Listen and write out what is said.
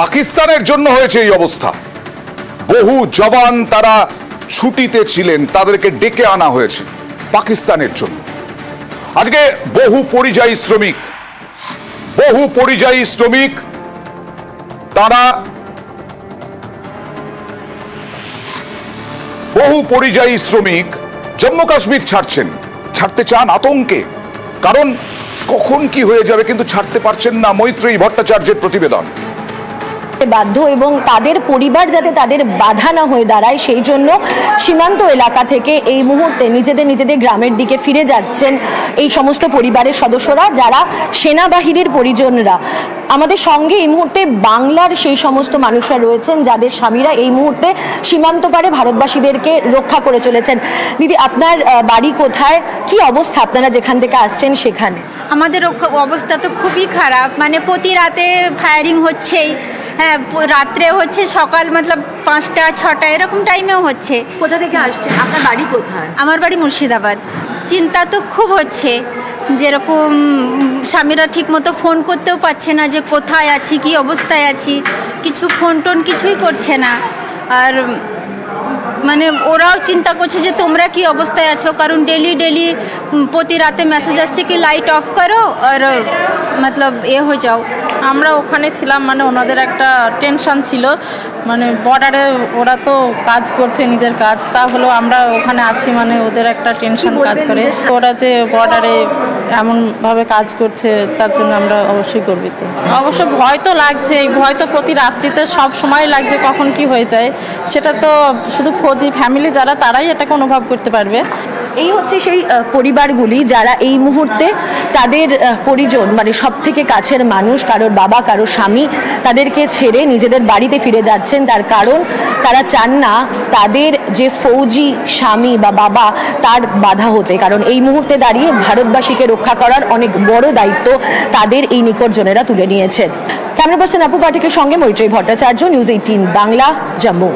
পাকিস্তানের জন্য হয়েছে এই অবস্থা। বহু জবান তারা ছুটিতে ছিলেন, তাদেরকে ডেকে আনা হয়েছে পাকিস্তানের জন্য। আজকে বহু পরিযায়ী শ্রমিক, বহু পরিযায়ী শ্রমিক তারা বহু পরিযায়ী শ্রমিক জম্মু কাশ্মীর ছাড়ছেন। ছাড়তে চান আতঙ্কে, কারণ কখন কি হয়ে যাবে কিন্তু ছাড়তে পারছেন না মৈত্রেয়ী ভট্টাচার্যের প্রতিবেদন। বাধ্য এবং তাদের পরিবার যাতে তাদের বাধা না হয়ে দাঁড়ায়, সেই জন্য সীমান্ত এলাকা থেকে এই মুহূর্তে নিজেদের নিজেদের গ্রামের দিকে ফিরে যাচ্ছেন এই সমস্ত পরিবারের সদস্যরা, যারা সেনাবাহিনীর পরিজনরা। আমাদের সঙ্গে এই মুহূর্তে বাংলার সেই সমস্ত মানুষরা রয়েছেন, যাদের স্বামীরা এই মুহূর্তে সীমান্ত পারে ভারতবাসীদেরকে রক্ষা করে চলেছেন। দিদি, আপনার বাড়ি কোথায়? কি অবস্থা আপনারা যেখান থেকে আসছেন সেখানে? আমাদের অবস্থা তো খুবই খারাপ। মানে প্রতি রাতে ফায়ারিং হচ্ছেই। হ্যাঁ রাত্রে হচ্ছে সকাল মতলব পাঁচটা ছটা এরকম টাইমেও হচ্ছে। কোথা থেকে আসছে আপনার বাড়ি কোথায়? আমার বাড়ি মুর্শিদাবাদ। চিন্তা তো খুব হচ্ছে যেরকম স্বামীরা ঠিক মতো ফোন করতেও পারছে না যে কোথায় আছি কি অবস্থায় আছি। কিছু ফোন টোন কিছুই করছে না। আর মানে ওরাও চিন্তা করছে যে তোমরা কি অবস্থায় আছো? কারণ ডেলি ডেলি প্রতি রাতে মেসেজ আসছে কি লাইট অফ করো আর মতলব এ হয়ে যাও। আমরা ওখানে ছিলাম মানে ওনাদের একটা টেনশন ছিল। মানে বর্ডারে ওরা তো কাজ করছে নিজের কাজ। তা হলেও আমরা ওখানে আছি মানে ওদের একটা টেনশন কাজ করে। ওরা যে বর্ডারে এমনভাবে কাজ করছে তার জন্য আমরা অবশ্যই গর্বিত। অবশ্য ভয় তো লাগছে ভয় তো প্রতি রাত্রিতে সব সময় লাগছে কখন কি হয়ে যায়। সেটা তো শুধু ফৌজি ফ্যামিলি যারা তারাই এটাকে অনুভব করতে পারবে। এই হচ্ছে সেই পরিবারগুলি যারা এই মুহূর্তে তাদের পরিজন মানে সব থেকে কাছের মানুষ কারোর বাবা, কারোর স্বামী তাদেরকে ছেড়ে নিজেদের বাড়িতে ফিরে যাচ্ছেন। তার কারণ, তারা চান না তাদের যে ফৌজি স্বামী বা বাবা তার বাধা হতে। কারণ এই মুহূর্তে দাঁড়িয়ে ভারতবাসীকে রক্ষা করার অনেক বড় দায়িত্ব তাদের এই নিকটজনেরা তুলে নিয়েছেন। ক্যামেরা পার্সন আপু পাঠকের সঙ্গে মৈত্রী ভট্টাচার্য, নিউজ এইটিন বাংলা, জম্মু।